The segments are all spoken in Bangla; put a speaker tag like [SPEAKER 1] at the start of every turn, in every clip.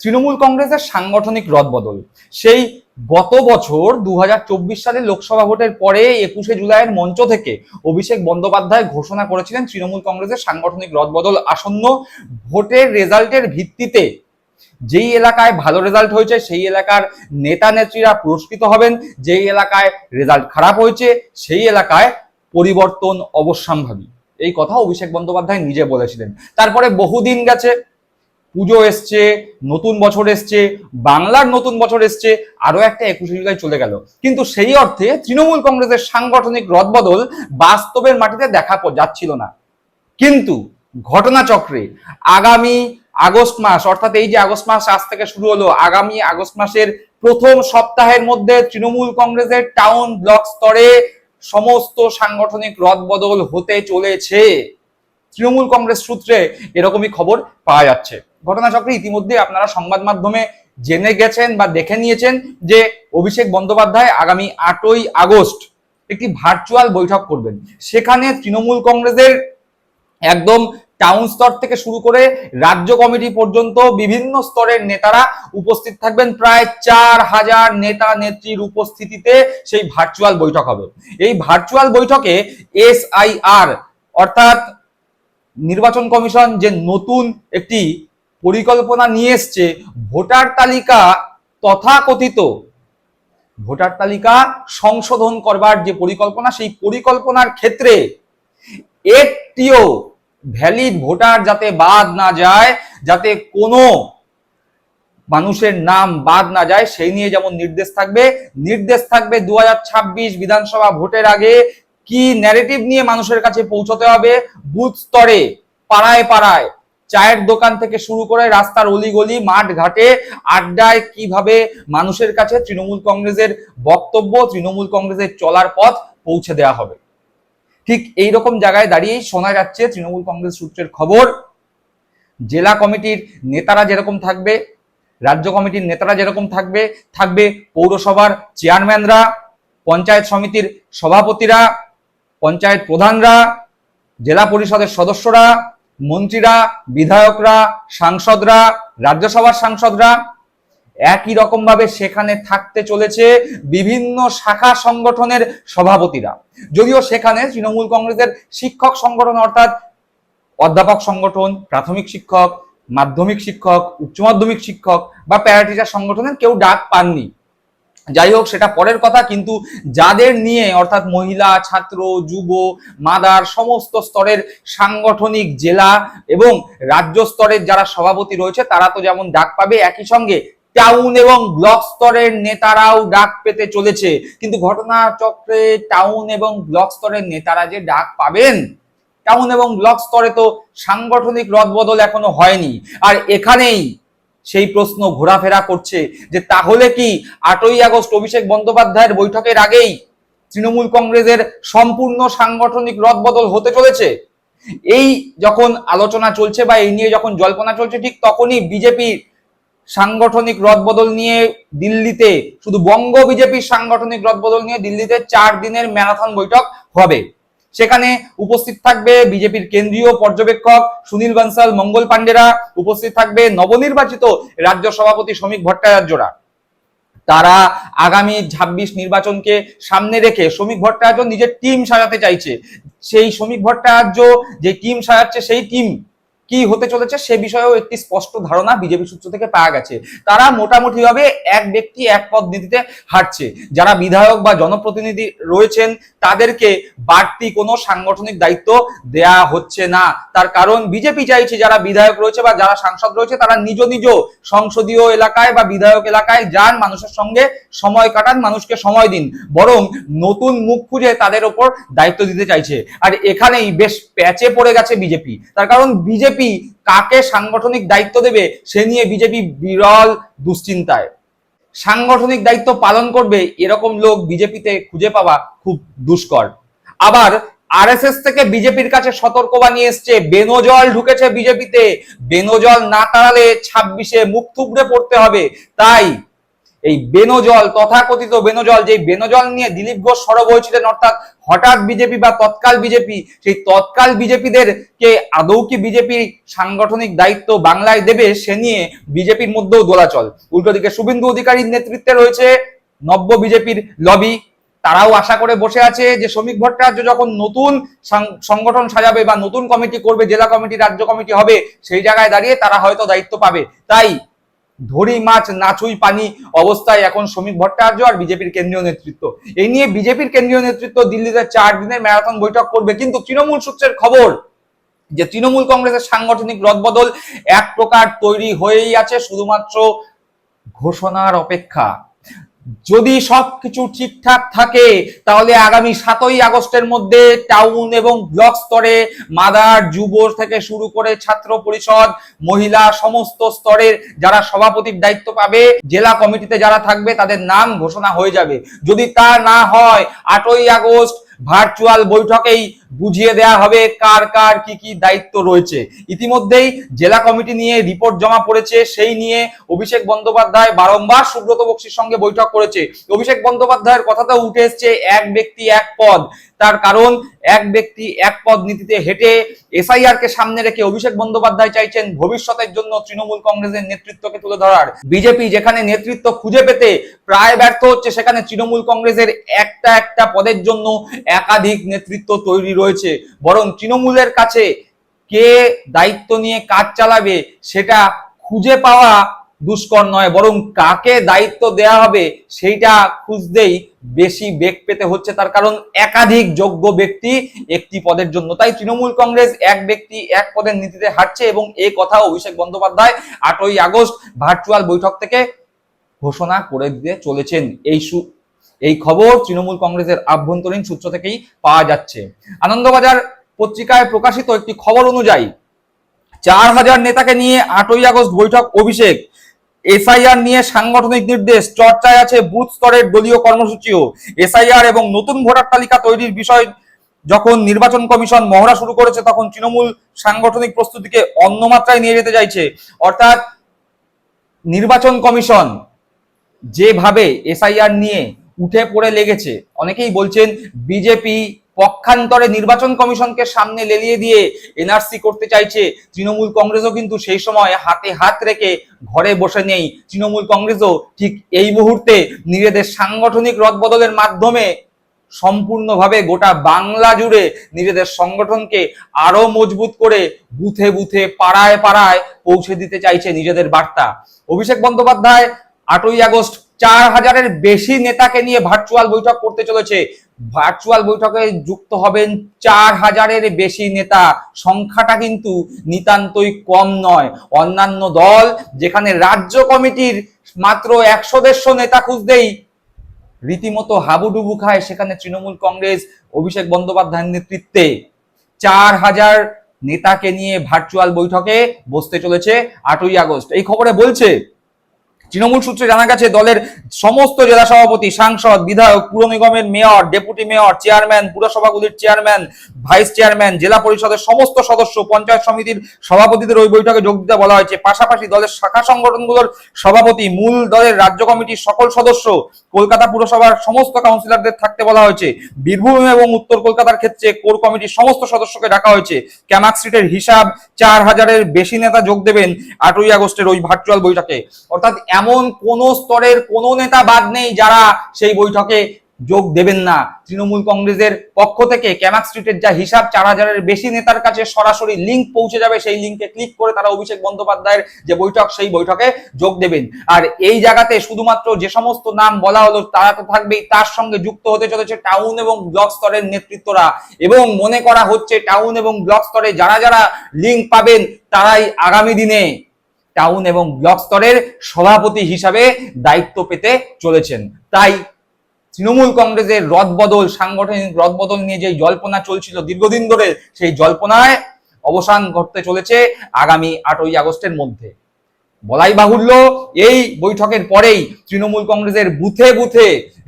[SPEAKER 1] তৃণমূল কংগ্রেসের সাংগঠনিক রদবদল। সেই গত বছর দু সালের লোকসভা ভোটের পরে একুশে জুলাইয়ের মঞ্চ থেকে অভিষেক বন্দ্যোপাধ্যায় ঘোষণা করেছিলেন তৃণমূল কংগ্রেসের সাংগঠনিক রদবদল আসন্ন ভোটের রেজাল্টের ভিত্তিতে। যেই এলাকায় ভালো রেজাল্ট হয়েছে, সেই এলাকার নেতা নেত্রীরা পুরস্কৃত হবেন। যেই এলাকায় রেজাল্ট খারাপ হয়েছে, সেই এলাকায় পরিবর্তন অবশ্যম্ভাবী। এই কথা অভিষেক বন্দ্যোপাধ্যায় নিজে বলেছিলেন। তারপরে বহুদিন গেছে পুজো এসছে, নতুন বছর এসছে, বাংলার নতুন বছর এসছে আরও একটা একুশে জুলাই চলে গেল। কিন্তু সেই অর্থে তৃণমূল কংগ্রেসের সাংগঠনিক রদবদল বাস্তবের মাটিতে দেখা যাচ্ছিল না। কিন্তু ঘটনাচক্রে আগামী আগস্ট মাস, অর্থাৎ এই যে আগস্ট মাস আজ থেকে শুরু হলো, আগামী আগস্ট মাসের প্রথম সপ্তাহের মধ্যে তৃণমূল কংগ্রেসের টাউন ব্লক স্তরে সমস্ত সাংগঠনিক রদবদল হতে চলেছে। তৃণমূল কংগ্রেস সূত্রে এরকমই খবর পাওয়া যাচ্ছে। ঘটনাচক্রে ইতিমধ্যে আপনারা সংবাদ মাধ্যমে জেনে গেছেন বা দেখে নিয়েছেন যে অভিষেক বন্দ্যোপাধ্যায় আগামী আটই আগস্ট একটি ভার্চুয়াল বৈঠক করবেন। সেখানে তৃণমূল কংগ্রেসের একদম টাউন স্তর থেকে শুরু করে রাজ্য কমিটি পর্যন্ত বিভিন্ন স্তরের নেতারা উপস্থিত থাকবেন। প্রায় চার হাজার নেতা নেত্রীর উপস্থিতিতে সেই ভার্চুয়াল বৈঠক হবে। এই ভার্চুয়াল বৈঠকে এসআইআর অর্থাৎ নির্বাচন কমিশন যে নতুন একটি পরিকল্পনা নিয়ে এসছে, ভোটার তালিকা তথাকথিত। ভোটার তালিকা সংশোধন করবার যে পরিকল্পনা, সেই পরিকল্পনার ক্ষেত্রে একটিও ভ্যালিড ভোটার যাতে বাদ না যায়, যাতে কোনো মানুষের নাম বাদ না যায়, সেই নিয়ে যেমন নির্দেশ থাকবে নির্দেশ থাকবে দু হাজার ছাব্বিশ বিধানসভা ভোটের আগে কি ন্যারেটিভ নিয়ে মানুষের কাছে পৌঁছতে হবে, বুথ স্তরে, পাড়ায় পাড়ায়। চায়ের দোকান থেকে শুরু করে রাস্তার অলিগলি মাঠ ঘাটে আড্ডায় কীভাবে মানুষের কাছে তৃণমূল কংগ্রেসের বক্তব্য, তৃণমূল কংগ্রেসের চলার পথ পৌঁছে দেওয়া হবে। ঠিক এই রকম জায়গায় দাঁড়িয়েই শোনা যাচ্ছে তৃণমূল কংগ্রেস সূত্রের খবর, জেলা কমিটির নেতারা যেরকম থাকবে, রাজ্য কমিটির নেতারা যেরকম থাকবে থাকবে পৌরসভার চেয়ারম্যানরা, পঞ্চায়েত সমিতির সভাপতিরা, পঞ্চায়েত প্রধানরা, জেলা পরিষদের সদস্যরা মন্ত্রীরা, বিধায়করা, সাংসদরা, রাজ্যসভার সাংসদরা একই রকম ভাবে সেখানে থাকতে চলেছে বিভিন্ন শাখা সংগঠনের সভাপতিরা। যদিও সেখানে তৃণমূল কংগ্রেসের শিক্ষক সংগঠন অর্থাৎ অধ্যাপক সংগঠন, প্রাথমিক শিক্ষক, মাধ্যমিক শিক্ষক, উচ্চ মাধ্যমিক শিক্ষক বা প্যারাটিচার সংগঠনের কেউ ডাক পাননি। যাই হোক, সেটা পরের কথা, কিন্তু যাদের নিয়ে, অর্থাৎ মহিলা, ছাত্র, যুব, মাদার, সমস্ত স্তরের সাংগঠনিক জেলা এবং রাজ্য স্তরের যারা সভাপতি রয়েছে, তারা তো যেমন ডাক পাবে, একই সঙ্গে টাউন এবং ব্লক স্তরের নেতারাও ডাক পেতে চলেছে। কিন্তু ঘটনা চক্রে টাউন এবং ব্লক স্তরের নেতারা যে ডাক পাবেন, টাউন এবং ব্লক স্তরে তো সাংগঠনিক রদবদল এখনও হয়নি। আর এখানেই সেই প্রশ্ন ঘোরাফেরা করছে যে তাহলে কি আটই আগস্ট অভিষেক বন্দ্যোপাধ্যায়ের বৈঠকের আগেই তৃণমূল কংগ্রেসের সম্পূর্ণ সাংগঠনিক রদবদল হতে চলেছে? এই যখন আলোচনা চলছে বা এই নিয়ে যখন জল্পনা চলছে, ঠিক তখনই বিজেপির সাংগঠনিক রদবদল নিয়ে দিল্লিতে, শুধু বঙ্গ বিজেপির সাংগঠনিক রদবদল নিয়ে দিল্লিতে চার দিনের ম্যারাথন বৈঠক হবে। সেখানে উপস্থিত থাকবে বিজেপির কেন্দ্রীয় পর্যবেক্ষক সুনীল বানসাল, মঙ্গল পান্ডেরা উপস্থিত থাকবে নবনির্বাচিত রাজ্য সভাপতি শ্রমিক ভট্টাচার্যরা। তারা আগামী ছাব্বিশ নির্বাচনকে সামনে রেখে শ্রমিক ভট্টাচার্য নিজের টিম সাজাতে চাইছে। সেই শ্রমিক ভট্টাচার্য যে টিম সাজাচ্ছে সেই টিম কি হতে চলেছে সে বিষয়েও একটি স্পষ্ট ধারণা বিজেপি সূত্র থেকে পাওয়া গেছে। তারা মোটামুটি ভাবে এক ব্যক্তি এক পদ নীতিতে হাঁটছে। যারা বিধায়ক বা জনপ্রতিনিধি রয়েছেন, তাদেরকে বাড়তি কোনো সাংগঠনিক দায়িত্ব দেয়া হচ্ছে না। তার কারণ বিজেপি চাইছে যারা বিধায়ক রয়েছে বা যারা সাংসদ রয়েছে, তারা নিজ নিজ সংসদীয় এলাকায় বা বিধায়ক এলাকায় যান, মানুষের সঙ্গে সময় কাটান, মানুষকে সময় দিন। বরং নতুন মুখ খুঁজে তাদের ওপর দায়িত্ব দিতে চাইছে। আর এখানেই বেশ প্যাচে পড়ে গেছে বিজেপি। তার কারণ বিজেপি কাকে সাংগঠনিক দায়িত্ব দেবে সে নিয়ে বিজেপি বিরল দুশ্চিন্তায়। সাংগঠনিক দায়িত্ব পালন করবে এরকম লোক বিজেপিতে খুঁজে পাওয়া খুব দুষ্কর। আবার আরএসএস থেকে বিজেপির কাছে সতর্কবাণী এসছে, বেনজল ঢুকেছে বিজেপিতে। বেনজল না তাড়ালে ছাব্বিশে মুখ থুবড়ে পড়তে হবে। তাই এই বেনজল, তথাকথিত বেনজল যে বেনজল নিয়ে দিলীপ ঘোষ সরব হয়েছিলেন, অর্থাৎ হঠাৎ বিজেপি বা তৎকাল বিজেপি, সেই তৎকাল বিজেপিদের কে আদৌ কি বিজেপি সাংগঠনিক দায়িত্ব বাংলায় দেবে, সে নিয়ে বিজেপির মধ্যেও দোলাচল। উল্টো দিকে শুভেন্দু অধিকারীর নেতৃত্বে রয়েছে নব্য বিজেপির লবি। তারাও আশা করে বসে আছে যে শ্রমিক ভট্টাচার্য যখন নতুন সংগঠন সাজাবে বা নতুন কমিটি করবে, জেলা কমিটি, রাজ্য কমিটি হবে, সেই জায়গায় দাঁড়িয়ে তারা হয়তো দায়িত্ব পাবে। তাই ধরি মাছ নাচুই পানি অবস্থায় এখন শ্রমিক ভট্টাচার্য আর বিজেপির কেন্দ্রীয় নেতৃত্ব। এই নিয়ে বিজেপির কেন্দ্রীয় নেতৃত্ব দিল্লিতে চার দিনের ম্যারাথন বৈঠক করবে। কিন্তু তৃণমূল সূত্রের খবর যে তৃণমূল কংগ্রেসের সাংগঠনিক রদবদল এক প্রকার তৈরি হয়েই আছে, শুধুমাত্র ঘোষণার অপেক্ষা। যদি সবকিছু ঠিকঠাক থাকে, তাহলে আগামী সাতই আগস্টের মধ্যে টাউন এবং ব্লক স্তরে মাদার যুব থেকে শুরু করে ছাত্র পরিষদ, মহিলা সমস্ত স্তরের যারা সভাপতির দায়িত্ব পাবে, জেলা কমিটিতে যারা থাকবে, তাদের নাম ঘোষণা হয়ে যাবে। যদি তা না হয়, আটই আগস্ট ভার্চুয়াল বৈঠকেই বুঝিয়ে দেয়া হবে কার কার কি কি দায়িত্ব রয়েছে। ইতিমধ্যেই জেলা কমিটি নিয়ে রিপোর্ট জমা পড়েছে, সেই নিয়ে অভিষেক বন্দ্যোপাধ্যায় বারংবার সুব্রত বক্সির সঙ্গে বৈঠক করেছে। অভিষেক বন্দ্যোপাধ্যায়ের কথাটা উঠে এসছে, এক ব্যক্তি এক পদ। তার কারণ, এক ব্যক্তি এক পদ নীতিতে হেঁটে এসআইআর কে সামনে রেখে অভিষেক বন্দ্যোপাধ্যায় চাইছেন ভবিষ্যতের জন্য তৃণমূল কংগ্রেসের নেতৃত্বকে তুলে ধরার। বিজেপি যেখানে নেতৃত্ব খুঁজে পেতে প্রায় ব্যর্থ হচ্ছে, সেখানে তৃণমূল কংগ্রেসের একটা একটা পদের জন্য একাধিক নেতৃত্ব তৈরি রয়েছে, বরং তৃণমূলের কাছে কে দায়িত্ব নিয়ে কাজ চালাবে সেটা খুঁজে পাওয়া দুষ্কর নয়, বরং কাকে দায়িত্ব দেয়া হবে সেইটা খুঁজতেই বেশি বেগ পেতে হচ্ছে। তার কারণ একাধিক যোগ্য ব্যক্তি একটি পদের জন্য। তাই তৃণমূল কংগ্রেস এক ব্যক্তি এক পদের নীতিতে হাঁটছে এবং এই কথা অভিষেক বন্দ্যোপাধ্যায় আটই আগস্ট ভার্চুয়াল বৈঠক থেকে ঘোষণা করে দিতে চলেছেন। এই এই খবর তৃণমূল কংগ্রেসের আভ্যন্তরীণ সূত্র থেকেই পাওয়া যাচ্ছে। আনন্দবাজার পত্রিকায় প্রকাশিত একটি খবর অনুযায়ী, চার হাজার নেতাকে নিয়ে আটই আগস্ট বৈঠক অভিষেক। এসআইআর নিয়ে সাংগঠনিক নির্দেশ, চর্চায় আছে বুথ স্তরের দলীয় কর্মসূচিও। এসআইআর এবং নতুন ভোটার তালিকা তৈরির বিষয় যখন নির্বাচন কমিশন মহড়া শুরু করেছে, তখন তৃণমূল সাংগঠনিক প্রস্তুতিকে অন্য মাত্রায় নিয়ে যেতে চাইছে। অর্থাৎ নির্বাচন কমিশন যেভাবে এসআইআর নিয়ে উঠে পড়ে লেগেছে। অনেকেই বলছেন, বিজেপি পক্ষান্তরে নির্বাচন কমিশনকে সামনে লেলিয়ে দিয়ে এনআরসি করতে চাইছে। তৃণমূল কংগ্রেসও কিন্তু সেই সময় হাতে হাত রেখে ঘরে বসে নেই। তৃণমূল কংগ্রেসও ঠিক এই মুহূর্তে নিজেদের সাংগঠনিক রদবদলের মাধ্যমে সম্পূর্ণভাবে গোটা বাংলা জুড়ে নিজেদের সংগঠনকে আরও মজবুত করে বুথে বুথে, পাড়ায় পাড়ায় পৌঁছে দিতে চাইছে নিজেদের বার্তা। অভিষেক বন্দ্যোপাধ্যায় আটই আগস্ট চার হাজারের বেশি নেতাকে নিয়ে ভার্চুয়াল বৈঠক করতে চলেছে। ভার্চুয়াল বৈঠকে যুক্ত হবেন চার হাজারের বেশি নেতা। সংখ্যাটা কিন্তু নিতান্তই কম নয়। অন্যান্য দল, যেখানে রাজ্য কমিটির মাত্র একশো দেড়শো নেতা খুঁজতেই রীতিমতো হাবুডুবু খায়, সেখানে তৃণমূল কংগ্রেস, অভিষেক বন্দ্যোপাধ্যায়ের নেতৃত্বে। চার হাজার নেতাকে নিয়ে ভার্চুয়াল বৈঠকে বসতে চলেছে আটই আগস্ট। এই খবরে বলছে তৃণমূল সূত্রে জানা গেছে, দলের সমস্ত জেলা সভাপতি, সাংসদ, বিধায়ক, পুর নিগমের মেয়র, ডেপুটি মেয়র, চেয়ারম্যান, পুরসভাগুলির চেয়ারম্যান, ভাইস চেয়ারম্যান, জেলা পরিষদের সমস্ত সদস্য, পঞ্চায়েত সমিতির সভাপতিদের ওই বৈঠকে যোগ দিতে বলা হয়েছে। পাশাপাশি দলের শাখা সংগঠনগুলোর সভাপতি, মূল দলের রাজ্য কমিটির সকল সদস্য, কলকাতা পুরসভার সমস্ত কাউন্সিলরদের থাকতে বলা হয়েছে। বীরভূম এবং উত্তর কলকাতার ক্ষেত্রে কোর কমিটির সমস্ত সদস্যকে ডাকা হয়েছে। ক্যামাক স্ট্রিটের হিসাব চার হাজারের বেশি নেতা যোগ দেবেন আটই আগস্টের ওই ভার্চুয়াল বৈঠকে। অর্থাৎ এমন কোন স্তরের কোন নেতা বাদ নেই যারা সেই বৈঠকে যোগ দেবেন না। তৃণমূল কংগ্রেসের পক্ষ থেকে ক্যামাক স্ট্রিটের যা হিসাব, চার হাজারের বেশি নেতার কাছে সরাসরি লিঙ্ক পৌঁছে যাবে। সেই লিঙ্কে ক্লিক করে তারা অভিষেক বন্দ্যোপাধ্যায়ের যে বৈঠক, সেই বৈঠকে যোগ দেবেন। আর এই জায়গাতে শুধুমাত্র যে সমস্ত নাম বলা হলো, তারা তো থাকবেই। তার সঙ্গে যুক্ত হতে চলেছে টাউন এবং ব্লক স্তরের নেতৃত্বরা। এবং মনে করা হচ্ছে টাউন এবং ব্লক স্তরে যারা যারা লিঙ্ক পাবেন, তারাই আগামী দিনে টাউন এবং ব্লক স্তরের সভাপতি হিসাবে দায়িত্ব পেতে চলেছেন। তাই তৃণমূল কংগ্রেসের রদবদল, সাংগঠনিক রদবদল নিয়ে যে জল্পনা চলছিল দীর্ঘদিন ধরে, সেই জল্পনায় অবসান ঘটতে চলেছে আগামী আটই আগস্টের মধ্যে। বলাই বাহুল্য, এই বৈঠকের পরেই তৃণমূল কংগ্রেসের বুথে বুথে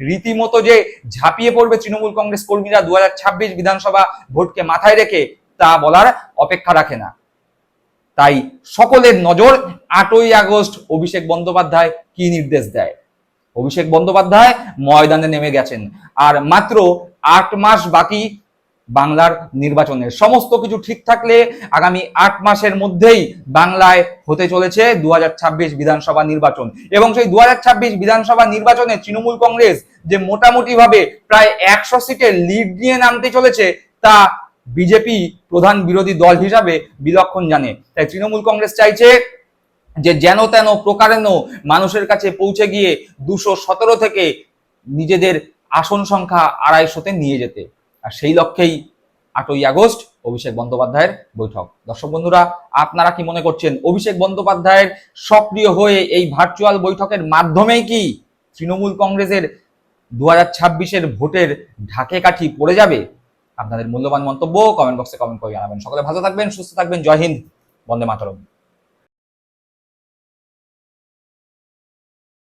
[SPEAKER 1] রীতিমতো যে ঝাঁপিয়ে পড়বে তৃণমূল কংগ্রেস কর্মীরা দু হাজার ছাব্বিশ বিধানসভা ভোটকে মাথায় রেখে, তা বলার অপেক্ষা রাখে না। তাই সকলের নজর আটই আগস্ট অভিষেক বন্দ্যোপাধ্যায় কি নির্দেশ দেয়? অভিষেক বন্দ্যোপাধ্যায় ময়দানে নেমে গেছেন। আর মাত্র আট মাস বাকি বাংলার নির্বাচনের। সমস্ত কিছু ঠিক থাকলে আগামী আট মাসের মধ্যেই বাংলায় হতে চলেছে দু হাজার ছাব্বিশ বিধানসভা নির্বাচন। এবং সেই দু হাজার ছাব্বিশ বিধানসভা নির্বাচনে তৃণমূল কংগ্রেস যে মোটামুটি ভাবে প্রায় একশো সিটের লিড নিয়ে নামতে চলেছে, তা বিজেপি প্রধান বিরোধী দল হিসাবে বিলক্ষণ জানে। তাই তৃণমূল কংগ্রেস চাইছে যে যেন তেন প্রকারেণ মানুষের কাছে পৌঁছে গিয়ে দুশো সতেরো থেকে নিজেদের আসন সংখ্যা আড়াইশোতে নিয়ে যেতে। আর সেই লক্ষ্যেই আটই আগস্ট অভিষেক বন্দ্যোপাধ্যায়ের বৈঠক। দর্শক বন্ধুরা, আপনারা কি মনে করছেন, অভিষেক বন্দ্যোপাধ্যায়ের সক্রিয় হয়ে এই ভার্চুয়াল বৈঠকের মাধ্যমেই কি তৃণমূল কংগ্রেসের দু হাজার ভোটের ঢাকে কাঠি পড়ে যাবে? আপনাদের মূল্যবান মন্তব্য কমেন্ট বক্সে কমেন্ট করে জানাবেন। সকলে ভালো থাকবেন, সুস্থ থাকবেন। জয় হিন্দ, বন্দে মাতরম।